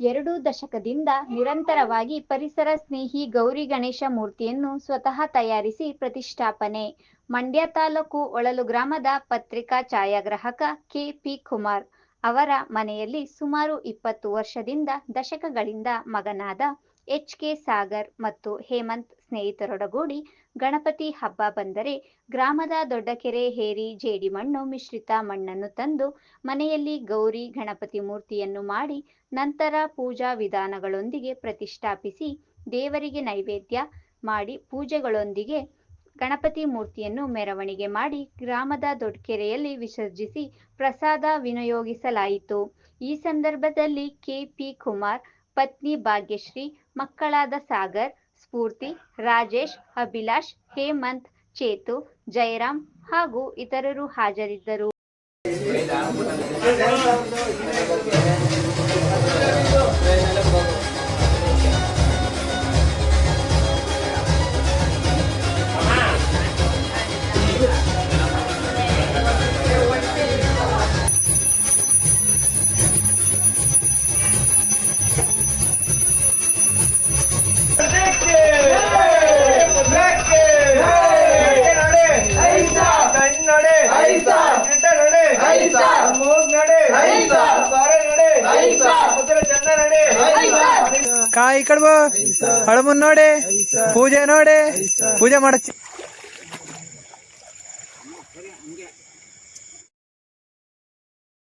ಎರಡು ದಶಕದಿಂದ ನಿರಂತರವಾಗಿ ಪರಿಸರ ಸ್ನೇಹಿ ಗೌರಿ ಗಣೇಶ ಮೂರ್ತಿಯನ್ನು ಸ್ವತಃ ತಯಾರಿಸಿ ಪ್ರತಿಷ್ಠಾಪನೆ. ಮಂಡ್ಯ ತಾಲೂಕು ಒಳಲು ಗ್ರಾಮದ ಪತ್ರಿಕಾ ಛಾಯಾಗ್ರಾಹಕ ಕೆಪಿ ಕುಮಾರ್. ಅವರ ಮನೆಯಲ್ಲಿ ಸುಮಾರು ಇಪ್ಪತ್ತು ವರ್ಷದಿಂದ ದಶಕಗಳಿಂದ ಮಗನಾದ ಎಚ್ ಕೆ ಸಾಗರ್ ಮತ್ತು ಹೇಮಂತ್ ಸ್ನೇಹಿತರೊಡಗೂಡಿ ಗಣಪತಿ ಹಬ್ಬ ಬಂದರೆ ಗ್ರಾಮದ ದೊಡ್ಡಕೆರೆ ಹೇರಿ ಜೇಡಿಮಣ್ಣು ಮಿಶ್ರಿತ ಮಣ್ಣನ್ನು ತಂದು ಮನೆಯಲ್ಲಿ ಗೌರಿ ಗಣಪತಿ ಮೂರ್ತಿಯನ್ನು ಮಾಡಿ ನಂತರ ಪೂಜಾ ವಿಧಾನಗಳೊಂದಿಗೆ ಪ್ರತಿಷ್ಠಾಪಿಸಿ ದೇವರಿಗೆ ನೈವೇದ್ಯ ಮಾಡಿ ಪೂಜೆಗಳೊಂದಿಗೆ ಗಣಪತಿ ಮೂರ್ತಿಯನ್ನು ಮೆರವಣಿಗೆ ಮಾಡಿ ಗ್ರಾಮದ ದೊಡ್ಡಕೆರೆಯಲ್ಲಿ ವಿಸರ್ಜಿಸಿ ಪ್ರಸಾದ ವಿನಿಯೋಗಿಸಲಾಯಿತು. ಈ ಸಂದರ್ಭದಲ್ಲಿ ಕೆಪಿ ಕುಮಾರ್, ಪತ್ನಿ ಭಾಗ್ಯಶ್ರೀ, ಮಕ್ಕಳಾದ ಸಾಗರ್, ಸ್ಫೂರ್ತಿ, ರಾಜೇಶ್, ಅಭಿಲಾಷ್, ಹೇಮಂತ್, ಚೇತು, ಜಯರಾಮ್ ಹಾಗೂ ಇತರರು ಹಾಜರಿದ್ದರು. ಕಾಯಿ ಕಡ್ಬ ಹಳಮನ್ ನೋಡಿ ಪೂಜೆ ನೋಡಿ ಪೂಜೆ ಮಾಡಚ್ಚಿ.